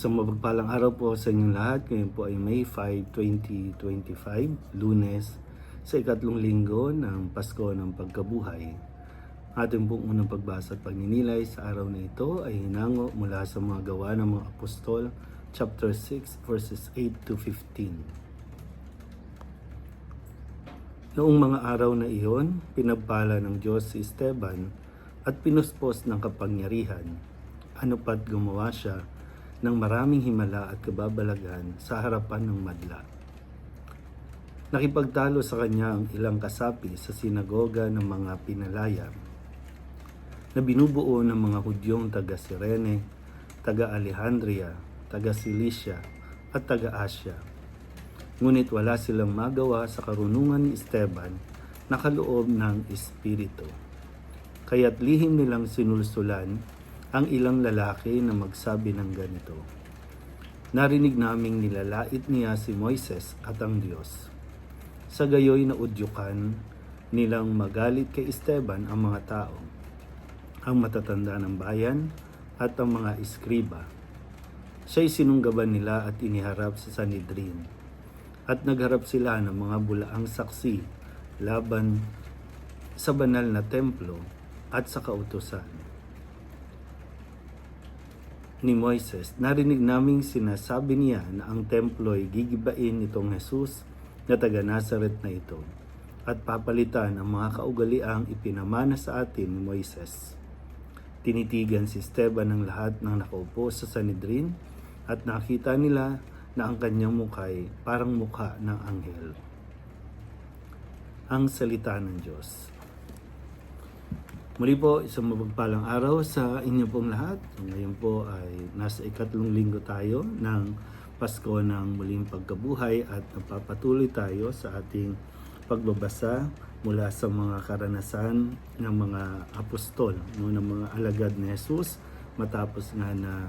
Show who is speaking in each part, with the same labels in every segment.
Speaker 1: Sa mapagpalang araw po sa inyong lahat, ngayon po ay May 5, 2025, lunes, sa ikatlong linggo ng Pasko ng Pagkabuhay. Ating pong unang pagbasa at pagninilay sa araw na ito ay hinango mula sa mga gawa ng mga apostol, chapter 6, verses 8 to 15. Noong mga araw na iyon, pinagpala ng Diyos si Esteban at pinuspos ng kapangyarihan. Ano pat gumawa siya ng maraming himala at kababalagan sa harapan ng madla. Nakipagtalo sa kanya ang ilang kasapi sa sinagoga ng mga pinalaya na binubuo ng mga Hudyong taga Sirene, taga Alejandria, taga Cilicia at taga Asya. Ngunit wala silang magawa sa karunungan ni Esteban na kaloob ng Espiritu. Kaya't lihim nilang sinulsulan ang ilang lalaki na magsabi ng ganito. Narinig naming nilalait niya si Moises at ang Diyos. Sa gayoy na udyukan nilang magalit kay Esteban ang mga tao, ang matatanda ng bayan at ang mga iskriba. Siya'y sinunggaban nila at iniharap sa Sanhedrin. At nagharap sila ng mga bulaang saksi laban sa banal na templo at sa kautusan ni Moises, narinig naming sinasabi niya na ang templo ay gigibain nitong Jesus na taga Nazaret na ito at papalitan ang mga kaugaliang ipinamana sa atin ni Moises. Tinitigan si Esteban ng lahat ng nakaupo sa Sanedrin at nakita nila na ang kanyang mukhay parang mukha ng anghel. Ang salita ng Diyos. Muli po, isang mapagpalang araw sa inyo pong lahat. Ngayon po ay nasa ikatlong linggo tayo ng Pasko ng muling pagkabuhay at napapatuloy tayo sa ating pagbabasa mula sa mga karanasan ng mga apostol, no, ng mga alagad ni Jesus matapos nga na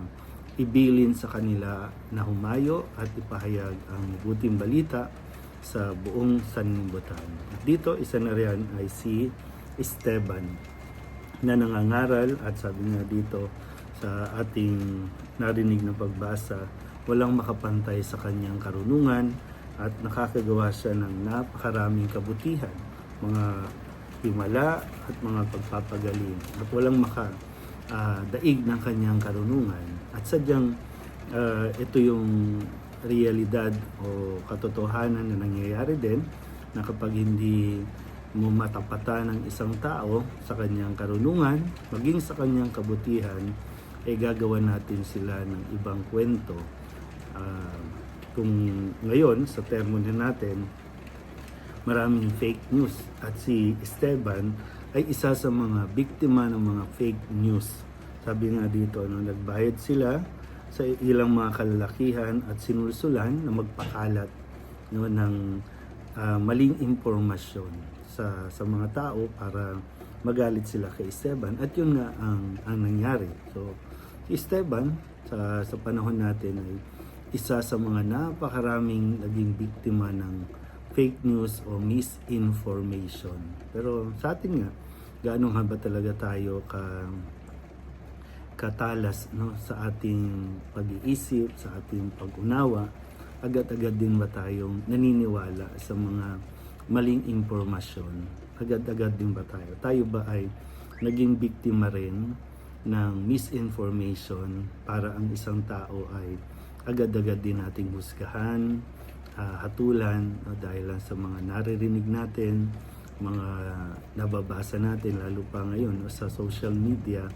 Speaker 1: ibilin sa kanila na humayo at ipahayag ang buting balita sa buong sanlibutan. Dito, isa na riyan ay si Esteban na nangangaral at sabi nga dito sa ating narinig na pagbasa, walang makapantay sa kanyang karunungan at nakakagawa siya ng napakaraming kabutihan, mga himala at mga pagpapagaling at walang maka ah, daig ng kanyang karunungan. At sadyang ah, ito yung realidad o katotohanan na nangyayari din na kapag hindi matapatan ng isang tao sa kanyang karunungan, maging sa kanyang kabutihan, ay gagawa natin sila ng ibang kwento. Ah, kung ngayon, sa termo din natin, maraming fake news. At si Esteban ay isa sa mga biktima ng mga fake news. Sabi nga dito, no, nagbayad sila sa ilang mga kalalakihan at sinulsulan na magpakalat no, ng ah, maling impormasyon sa sa mga tao para magalit sila kay Esteban at yun nga ang ang nangyari. So si Esteban sa sa panahon natin ay isa sa mga napakaraming naging biktima ng fake news o misinformation. Pero sa atin nga, gaano nga ba talaga tayo ka katalas no sa ating pag-iisip, sa ating pag-unawa, agad-agad din ba tayong naniniwala sa mga maling impormasyon? Agad-agad din ba tayo? Tayo ba ay naging biktima rin ng misinformation para ang isang tao ay agad-agad din nating husgahan, ah, hatulan no, dahil lang sa mga naririnig natin, mga nababasa natin lalo pa ngayon no, sa social media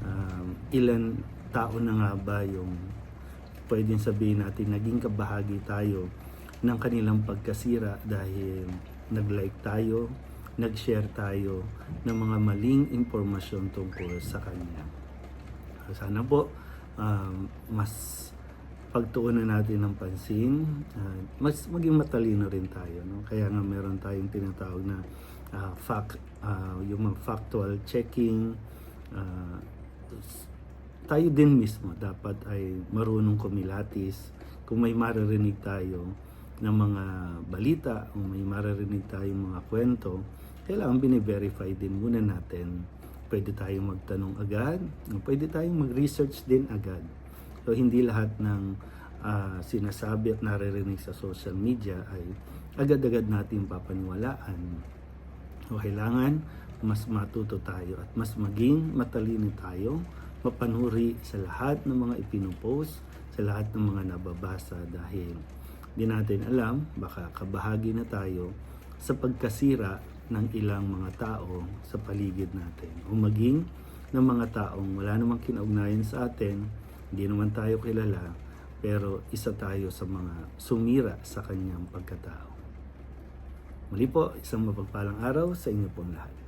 Speaker 1: um, ilan tao na nga ba yung pwedeng sabihin natin naging kabahagi tayo ng kanilang pagkasira dahil nag-like tayo, nag-share tayo ng mga maling impormasyon tungkol sa kanya. Sana po um, mas pagtuunan natin ng pansin, uh, mas maging matalino rin tayo. No? Kaya nga meron tayong tinatawag na uh, fact, uh, yung factual checking, uh, tayo din mismo dapat ay marunong kumilatis kung may maririnig tayo ng mga balita o may maririnig tayong mga kwento, kailangan bine-verify din muna natin. Pwede tayong magtanong agad, o pwede tayong mag-research din agad. So hindi lahat ng ah, sinasabi at naririnig sa social media ay agad-agad natin papaniwalaan. O kailangan mas matuto tayo at mas maging matalino tayo, mapanuri sa lahat ng mga ipinupost, sa lahat ng mga nababasa dahil di natin alam, baka kabahagi na tayo sa pagkasira ng ilang mga tao sa paligid natin. O maging ng mga taong wala namang kinaugnayan sa atin, hindi naman tayo kilala, pero isa tayo sa mga sumira sa kanyang pagkatao. Muli po, isang mapagpalang araw sa inyo pong lahat.